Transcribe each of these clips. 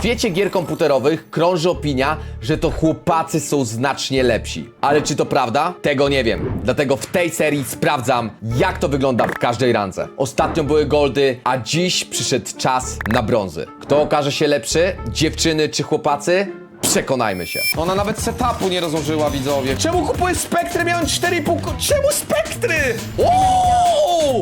świecie gier komputerowych krąży opinia, że to chłopacy są znacznie lepsi. Ale czy to prawda? Tego nie wiem. Dlatego w tej serii sprawdzam, jak to wygląda w każdej rance. Ostatnio były goldy, a dziś przyszedł czas na brązy. Kto okaże się lepszy? Dziewczyny czy chłopacy? Przekonajmy się. Ona nawet setupu nie rozłożyła, widzowie. Czemu kupujesz spektry? Miałem 4,5... ko- Czemu spektry? Ooo!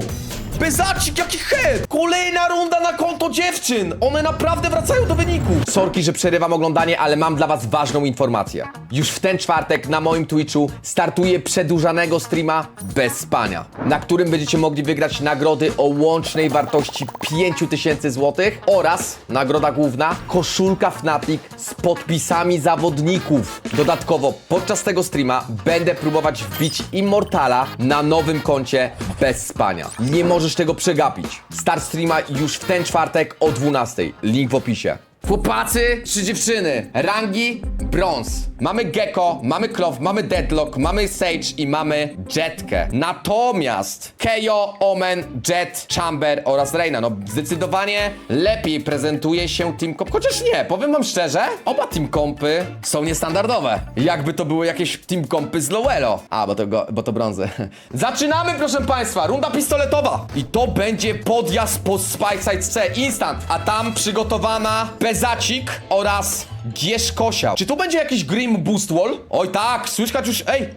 Bezacik, jaki head! Kolejna runda na konto dziewczyn! One naprawdę wracają do wyniku! Sorki, że przerywam oglądanie, ale mam dla was ważną informację. Już w ten czwartek na moim Twitchu startuje przedłużanego streama bez spania, na którym będziecie mogli wygrać nagrody o łącznej wartości 5000 zł oraz nagroda główna koszulka Fnatic z podpisami zawodników. Dodatkowo podczas tego streama będę próbować wbić Immortala na nowym koncie bez spania. Nie możesz tego przegapić. Start streama już w ten czwartek o 12. Link w opisie. Chłopacy czy dziewczyny? Rangi brąz. Mamy Gecko, mamy Clove, mamy Deadlock, mamy Sage i mamy Jetkę. Natomiast Kejo, Omen, Jet, Chamber oraz Reina. No zdecydowanie lepiej prezentuje się Team Comp. Chociaż nie, powiem wam szczerze, oba Team Compy są niestandardowe. Jakby to były jakieś Team Compy z Lowelo. A, bo to, go, bo to brązy. Zaczynamy, proszę państwa, runda pistoletowa. I to będzie podjazd po Spike C, instant. A tam przygotowana Bezacik oraz Gierz Kosiał. Czy tu będzie jakiś Grim Boost Wall? Oj tak, słyszać już, ej,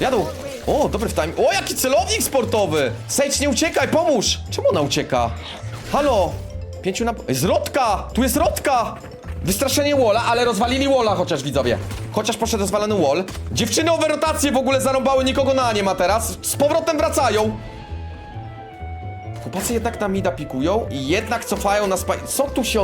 jadą. O, dobry w time. O, jaki celownik sportowy! Sage, nie uciekaj, pomóż! Czemu ona ucieka? Halo! Pięciu na... Jest rotka! Tu jest rotka! Wystraszenie Walla, ale rozwalili Walla chociaż, widzowie. Chociaż poszedł rozwalony Wall. Dziewczyny owe rotacje w ogóle zarąbały, nikogo na nie ma teraz. Z powrotem wracają. Chłopacy jednak na mida pikują i jednak cofają na spy... Co tu się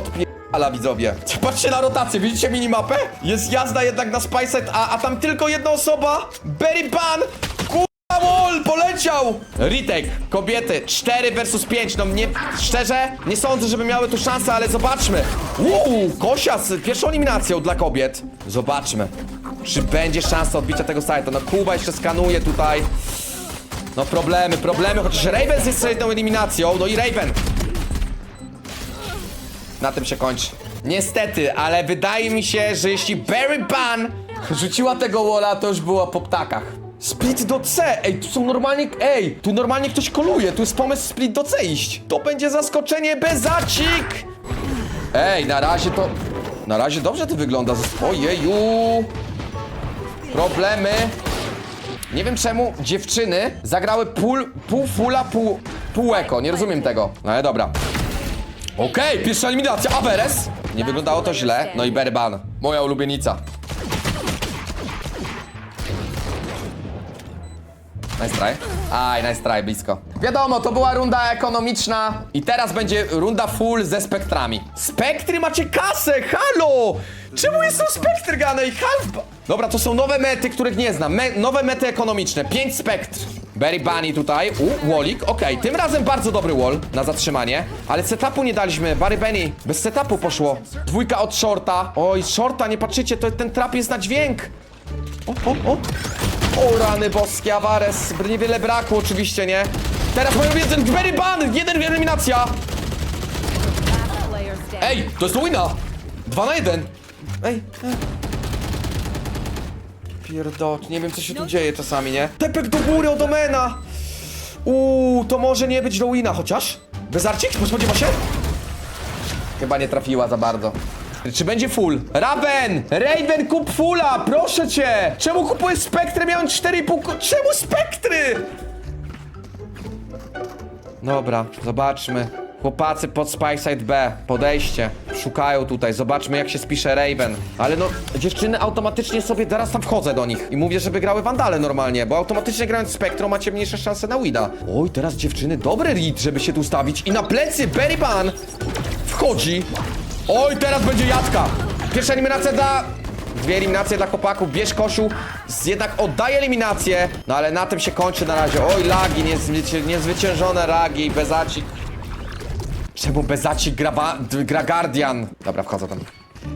odpierdala, widzowie? Patrzcie na rotację, widzicie minimapę? Jest jazda jednak na Spyside, a, a tam tylko jedna osoba. Berry Ban! Kurwa wall, poleciał! Retake, kobiety, 4 versus 5, no mnie, szczerze, nie sądzę, żeby miały tu szansę, ale zobaczmy. Uuu, Kosia z pierwszą eliminacją dla kobiet. Zobaczmy. Czy będzie szansa odbicia tego sajta? No Kuba jeszcze skanuje tutaj. No problemy, problemy, chociaż Raven jest jedną eliminacją, no i Raven. Na tym się kończy. Niestety, ale wydaje mi się, że jeśli Barry Ban rzuciła tego walla, to już było po ptakach. Split do C! Ej, tu są normalnie... Ej, tu normalnie ktoś koluje, tu jest pomysł split do C iść. To będzie zaskoczenie bezacik! Ej, na razie to... Na razie dobrze to wygląda. Ojeju! Problemy. Nie wiem czemu dziewczyny zagrały pół, pół fula, pół, pół eko. Nie rozumiem tego. No ale dobra. Okej, pierwsza eliminacja. Averes. Nie wyglądało to źle. No i Berban. Moja ulubienica. Nice try. Aj, nice try, blisko. Wiadomo, to była runda ekonomiczna i teraz będzie runda full ze spektrami. Spektry macie kasę, halo! Czemu jest są spektry gane i half... Dobra, to są nowe mety, których nie znam. Me nowe mety ekonomiczne. 5 spektr. Berry Bunny tutaj. U, Wallik. Okej, tym razem bardzo dobry wall na zatrzymanie. Ale setupu nie daliśmy. Barry Benny. Bez setupu poszło. Dwójka od shorta. Oj, shorta, nie patrzycie, to ten trap jest na dźwięk. O, o, o. O rany boskie, Awares. Niewiele brakło oczywiście, nie? Teraz mają jeden Berry Ban! Jeden eliminacja! Ej, to jest wina! Dwa na jeden! Ej, ej. Pierdot, nie wiem co się tu dzieje czasami, nie? Tepek do góry od Omena! Uuu, to może nie być do wina chociaż? Bezarcik? Spodziewa się? Chyba nie trafiła za bardzo. Czy będzie full? Raven! Raven, kup fulla! Proszę cię! Czemu kupujesz spektry? Miałem 4,5... ko- Czemu spektry? Dobra, zobaczmy. Chłopacy pod Spyside B. Podejście. Szukają tutaj. Zobaczmy jak się spisze Raven. Ale no, dziewczyny automatycznie sobie... Zaraz tam wchodzę do nich. I mówię, żeby grały Wandale normalnie, bo automatycznie grając Spektro macie mniejsze szanse na wida. Oj, teraz dziewczyny, dobry read, żeby się tu stawić. I na plecy Berry Ban wchodzi. Oj, teraz będzie jadka. Pierwsza eliminacja dla... Dwie eliminacje dla chłopaków. Bierz Kosiu. Z- Jednak oddaje eliminację. No ale na tym się kończy na razie. Oj, lagi, niezwycię... niezwyciężone lagi. Bezacik. Czemu Bezacik gra, gra Guardian? Dobra, wchodzę tam.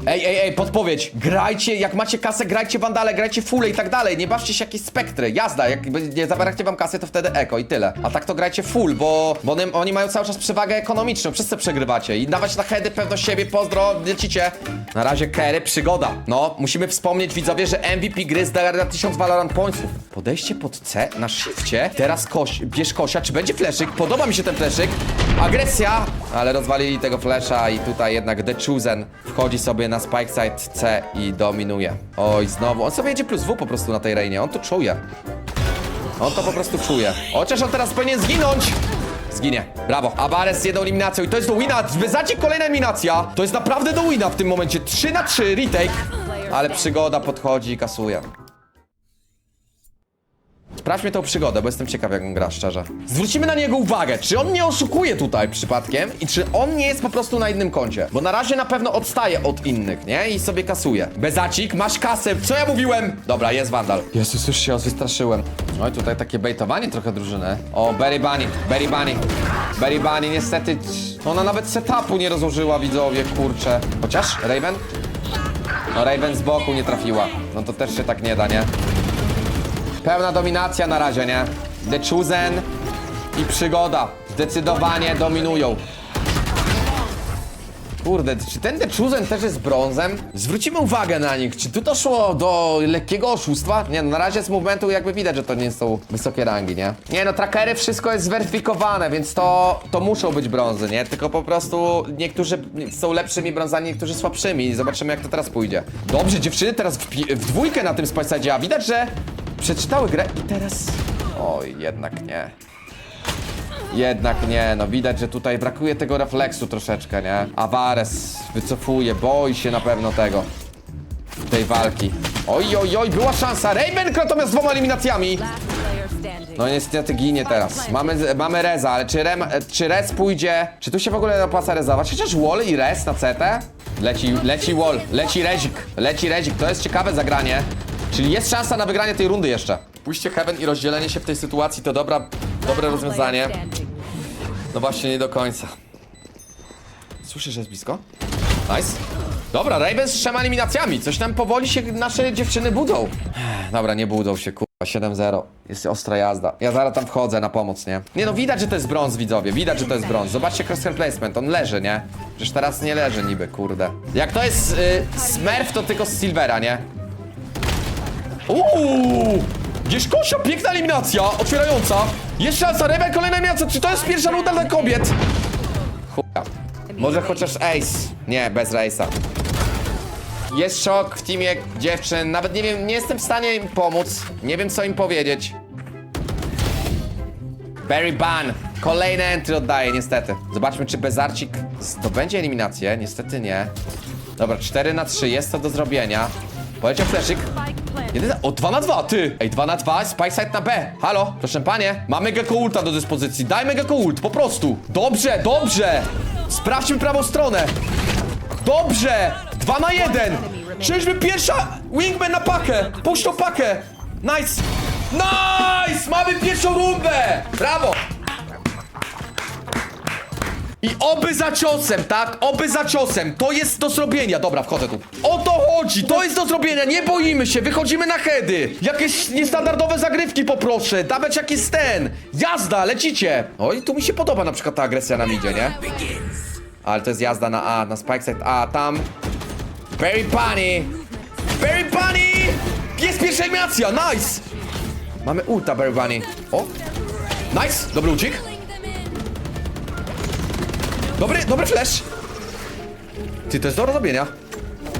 Ej, ej, ej, podpowiedź. Grajcie, jak macie kasę, grajcie wandale, grajcie fulle i tak dalej. Nie bawcie się jakieś spektry. Jazda, jak nie zabraknie wam kasy, to wtedy eko i tyle. A tak to grajcie full, bo, bo oni, oni mają cały czas przewagę ekonomiczną, co przegrywacie. I dawać na heady pewność siebie, pozdro, lecicie. Na razie Kery, przygoda. No, musimy wspomnieć widzowie, że MVP gry na 1000 Valorant Pointsów. Podejście pod C na shifcie. Teraz koś, bierz kosia, czy będzie fleszyk? Podoba mi się ten fleszyk. Agresja, ale rozwalili tego flesza i tutaj jednak The Chosen wchodzi sobie na spike side C i dominuje. Oj, znowu. On sobie jedzie plus W po prostu na tej rejnie, on to czuje. On to po prostu czuje. Chociaż on teraz powinien zginąć. Zginie. Brawo. Abares z jedną eliminacją i to jest do wina. Wyzacie kolejna eliminacja. To jest naprawdę do wina w tym momencie. 3 na 3 retake. Ale przygoda podchodzi i kasuje. Sprawdźmy tą przygodę, bo jestem ciekaw jak on gra, szczerze. Zwrócimy na niego uwagę, czy on nie oszukuje tutaj przypadkiem i czy on nie jest po prostu na innym koncie. Bo na razie na pewno odstaje od innych, nie? I sobie kasuje. Bezacik, masz kasę, co ja mówiłem? Dobra, jest Vandal. Jezus, już się wystraszyłem. Oj, tutaj takie bejtowanie trochę drużyny. O, Berry Bunny, Berry Bunny. Berry Bunny niestety, ona nawet setupu nie rozłożyła, widzowie, kurczę. Chociaż, Raven? No Raven z boku nie trafiła. No to też się tak nie da, nie? Pełna dominacja na razie, nie? The Chosen i przygoda zdecydowanie dominują. Kurde, czy ten The Chosen też jest brązem? Zwrócimy uwagę na nich. Czy tu doszło do lekkiego oszustwa? Nie, no na razie z movementu jakby widać, że to nie są wysokie rangi, nie? Nie, no trackery wszystko jest zweryfikowane, więc to, to muszą być brązy, nie? Tylko po prostu niektórzy są lepszymi brązami, niektórzy słabszymi. Zobaczymy, jak to teraz pójdzie. Dobrze, dziewczyny teraz w, w dwójkę na tym Spice a widać, że przeczytały grę i teraz... Oj, jednak nie. Jednak nie, no widać, że tutaj brakuje tego refleksu troszeczkę, nie? Avares wycofuje, boi się na pewno tego. Tej walki. Oj, oj, oj, była szansa. Raven natomiast z dwoma eliminacjami. No niestety ginie teraz. Mamy, mamy Reza, ale czy, rem, czy Rez pójdzie? Czy tu się w ogóle opłaca rezować? Chociaż Wall i Rez na CT? Leci, leci Wall, leci Rezik, leci Rezik. To jest ciekawe zagranie. Czyli jest szansa na wygranie tej rundy jeszcze. Pójście Heaven i rozdzielenie się w tej sytuacji to dobra, dobre rozwiązanie. No właśnie, nie do końca. Słyszysz, że jest blisko? Nice. Dobra, Raven z trzema eliminacjami. Coś tam powoli się nasze dziewczyny budzą. Dobra, nie budzą się, kurwa. 7-0. Jest ostra jazda. Ja zaraz tam wchodzę na pomoc, nie? Nie no, widać, że to jest brąz, widzowie. Widać, że to jest brąz. Zobaczcie crosshair placement. On leży, nie? Przecież teraz nie leży niby, kurde. Jak to jest y, smurf, to tylko z silvera, nie? Uuu! Gieszkosio, piękna eliminacja, otwierająca. Jest szansa, Rebel, kolejna eliminacja. Czy to jest pierwsza runda dla kobiet? Chuja. Może chociaż Ace. Nie, bez Race'a. Jest szok w teamie dziewczyn. Nawet nie wiem, nie jestem w stanie im pomóc. Nie wiem, co im powiedzieć. Barry Ban. Kolejne entry oddaje, niestety. Zobaczmy, czy Bezarcik zdobędzie eliminację. Niestety nie. Dobra, 4 na 3, jest to do zrobienia. Poleciał fleszyk. Jeden, o, 2 na 2, ty! Ej, 2 na 2, Spike na B. Halo, proszę panie, mamy Gecko Ulta do dyspozycji. Dajmy Gecko Ult, po prostu. Dobrze, dobrze! Sprawdźmy prawą stronę. Dobrze! 2 na 1! Czyżby pierwsza Wingman na pakę! Puść tą pakę! Nice! Nice! Mamy pierwszą rundę! Brawo! I oby za ciosem, tak? Oby za ciosem. To jest do zrobienia. Dobra, wchodzę tu. O to chodzi, to jest do zrobienia. Nie boimy się, wychodzimy na heady. Jakieś niestandardowe zagrywki poproszę. Dawać jak jest ten. Jazda, lecicie. Oj, tu mi się podoba na przykład ta agresja na midzie, nie? Ale to jest jazda na A, na spike A, tam. Berry Bunny. Berry Bunny! Jest pierwsza eliminacja, nice! Mamy ulta Berry Bunny. O! Nice, dobry ucik. Dobry, dobry flash. Ty, to jest do robienia.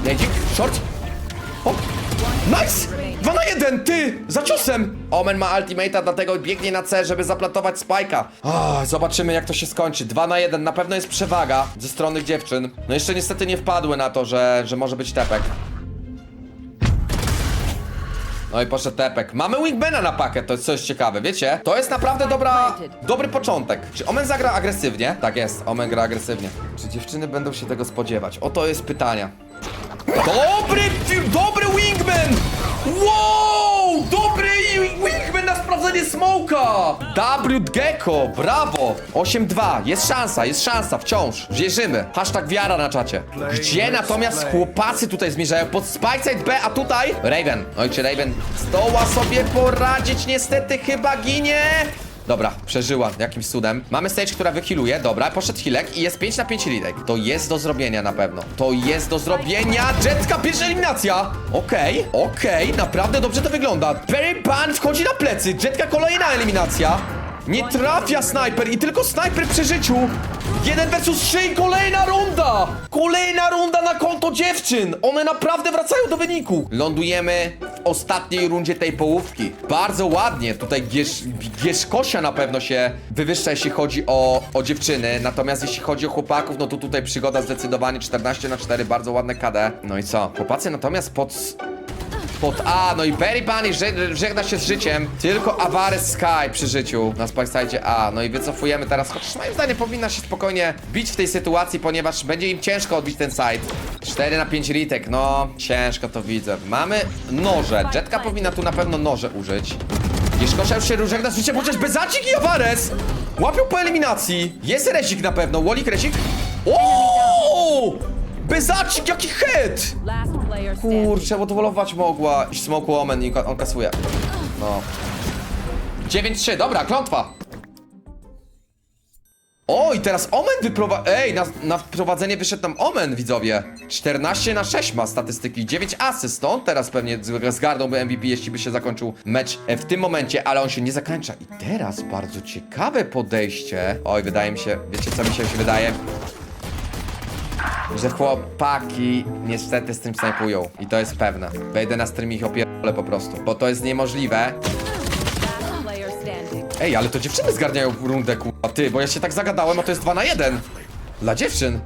Jędzik, short. O, nice! 2 na 1, ty! Za ciosem! Omen ma ultimate'a, dlatego biegnie na C, żeby zaplatować spajka. Zobaczymy jak to się skończy. 2 na 1, na pewno jest przewaga ze strony dziewczyn. No jeszcze niestety nie wpadły na to, że, że może być tepek. No i poszedł tepek. Mamy Wingmana na pakiet, to jest coś ciekawe, wiecie? To jest naprawdę dobra, dobry początek. Czy Omen zagra agresywnie? Tak jest, Omen gra agresywnie. Czy dziewczyny będą się tego spodziewać? Oto jest pytania. Dobry, dobry Wingman! Wow! Smoka! W Gecko, brawo! 8-2, jest szansa, jest szansa, wciąż. Wierzymy. Hashtag wiara na czacie. Gdzie natomiast chłopacy tutaj zmierzają? Pod Spikeside B, a tutaj Raven. Oj, czy Raven zdoła sobie poradzić? Niestety chyba ginie. Dobra, przeżyła jakimś cudem. Mamy stage, która wychiluje, dobra, poszedł healek i jest 5 na 5 retake. To jest do zrobienia na pewno. To jest do zrobienia. Jetka, pierwsza eliminacja. Okej, okej, naprawdę dobrze to wygląda. Perry Pan wchodzi na plecy. Jetka, kolejna eliminacja. Nie trafia snajper i tylko snajper przy życiu. Jeden versus trzy i kolejna runda! Kolejna runda na konto dziewczyn! One naprawdę wracają do wyniku. Lądujemy ostatniej rundzie tej połówki. Bardzo ładnie. Tutaj Gierz, Gierzkosia na pewno się wywyższa, jeśli chodzi o, o dziewczyny. Natomiast jeśli chodzi o chłopaków, no to tutaj przygoda zdecydowanie 14 na 4, bardzo ładne KD. No i co? Chłopacy natomiast pod pod A, no i Berry Bunny że- żegna się z życiem. Tylko Avares Sky przy życiu na Spikeside A. No i wycofujemy teraz, chociaż moim zdaniem powinna się spokojnie bić w tej sytuacji, ponieważ będzie im ciężko odbić ten side. 4 na 5 ritek, no ciężko to widzę. Mamy noże. Jetka powinna tu na pewno noże użyć. Jeszkosza już się żegna z życiem, chociaż Bezacik i Avares łapią po eliminacji. Jest resik na pewno, Wolik resik. O! Bezacik, jaki hit! Kurczę, odwolować mogła. I smoku omen i on kasuje. No. 9-3, dobra, klątwa. O, i teraz Omen wyprowadza... Ej, na, na wprowadzenie wyszedł nam Omen, widzowie. 14 na 6 ma statystyki, 9 asyst, stąd teraz pewnie zgarnąłby MVP, jeśli by się zakończył mecz e, w tym momencie, ale on się nie zakończa. I teraz bardzo ciekawe podejście. Oj, wydaje mi się, wiecie co mi się wydaje? Że chłopaki niestety z tym snajpują. I to jest pewne. Wejdę na stream i ich opierdolę po prostu. Bo to jest niemożliwe. Ej, ale to dziewczyny zgarniają rundę, kurwa. Ty, bo ja się tak zagadałem, a to jest 2 na 1. Dla dziewczyn.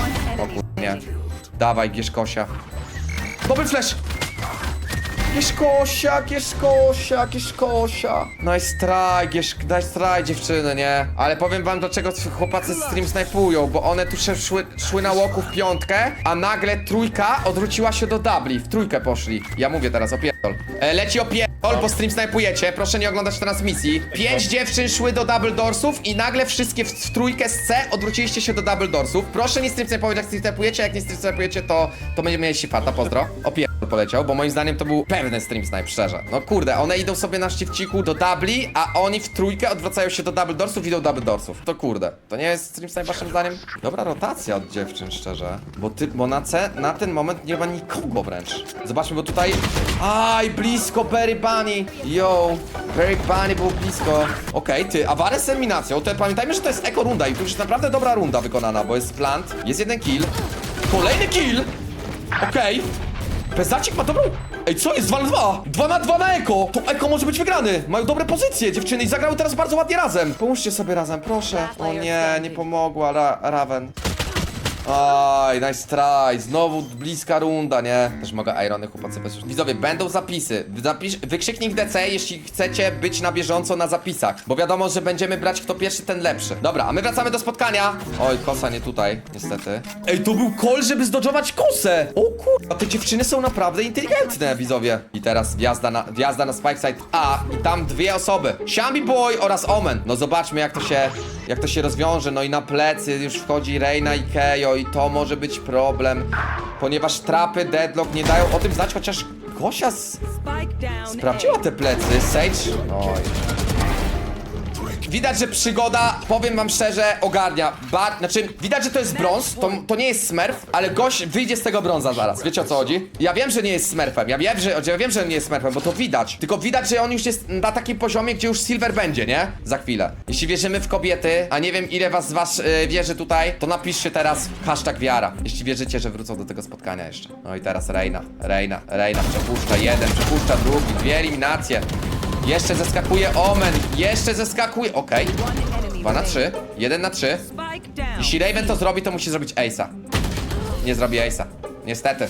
O enemy kur... nie. Dawaj, Gieszkosia. Dobry flash! Gieszkosia, Gieszkosia, Gieszkosia. Nice try, Giesz... nice try, dziewczyny, nie? Ale powiem wam, dlaczego chłopacy stream snajpują, bo one tu sz- szły, szły na łoku w piątkę, a nagle trójka odwróciła się do dubli. W trójkę poszli. Ja mówię teraz, opierdol. E, leci opierdol, bo stream snajpujecie. Proszę nie oglądać transmisji. Pięć dziewczyn szły do double doorsów i nagle wszystkie w, w trójkę z C odwróciliście się do double doorsów. Proszę nie stream snajpować, jak stream snajpujecie, jak nie stream snajpujecie, to, to będziemy mieli fata, pozdro. Opierdol poleciał, bo moim zdaniem to był pewny stream snipe, szczerze. No kurde, one idą sobie na sztywciku do dubli, a oni w trójkę odwracają się do double doorsów i do double doorsów. To kurde, to nie jest stream snipe waszym zdaniem? Dobra rotacja od dziewczyn, szczerze. Bo ty, bo na C, na ten moment nie ma nikogo wręcz. Zobaczmy, bo tutaj... Aj, blisko Berry Bunny. Yo, Berry Bunny było blisko. Okej, ty, Avares z eliminacją. To pamiętajmy, że to jest eko runda i to już jest naprawdę dobra runda wykonana, bo jest plant, jest jeden kill. Kolejny kill! Okej. Pezacik ma dobrą... Ej, co jest? 2 na 2! 2 na 2 na Eko! To Eko może być wygrany! Mają dobre pozycje, dziewczyny, i zagrały teraz bardzo ładnie razem. Pomóżcie sobie razem, proszę. O nie, nie pomogła Ra Raven. Aj, nice try. Znowu bliska runda, nie? Też mogę Irony chłopacy bez Widzowie, będą zapisy. Zapisz, wykrzyknik DC, jeśli chcecie być na bieżąco na zapisach. Bo wiadomo, że będziemy brać kto pierwszy, ten lepszy. Dobra, a my wracamy do spotkania. Oj, kosa nie tutaj, niestety. Ej, to był call, żeby zdodżować kosę! O kurwa, te dziewczyny są naprawdę inteligentne, widzowie. I teraz wjazda na, wjazda na Spikeside A i tam dwie osoby. Shambi Boy oraz Omen. No zobaczmy, jak to się, jak to się rozwiąże. No i na plecy już wchodzi Reina i Kejo i to może być problem, ponieważ trapy Deadlock nie dają o tym znać, chociaż Gosia z... Sprawdziła te plecy. Sage... Oj. Widać, że przygoda, powiem wam szczerze, ogarnia. Ba znaczy, widać, że to jest brąz, to, to nie jest smurf, ale gość wyjdzie z tego brąza zaraz. Wiecie o co chodzi? Ja wiem, że nie jest smurfem, ja wiem, że, ja wiem, że nie jest smurfem, bo to widać. Tylko widać, że on już jest na takim poziomie, gdzie już silver będzie, nie? Za chwilę. Jeśli wierzymy w kobiety, a nie wiem ile was z was y, wierzy tutaj, to napiszcie teraz hashtag wiara. Jeśli wierzycie, że wrócą do tego spotkania jeszcze. No i teraz Reina, Reina, Reina przepuszcza jeden, przepuszcza drugi, dwie eliminacje. Jeszcze zeskakuje Omen, jeszcze zeskakuje, okej. Enemy 2 na. 3, 1 na 3. Spike down. Jeśli Raven to zrobi, to musi zrobić Ace'a. Nie zrobi Ace'a. Niestety.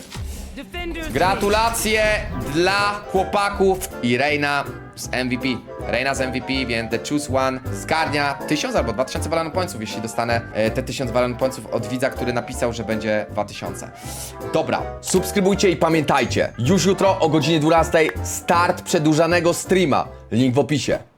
Gratulacje dla chłopaków i Reina z MVP. Reina z MVP, więc The Choose One zgarnia 1000 albo 2000 Valorant Pointsów, jeśli dostanę e, te 1000 Valorant Pointsów od widza, który napisał, że będzie 2000. Dobra, subskrybujcie i pamiętajcie, już jutro o godzinie 12 start przedłużanego streama. Link w opisie.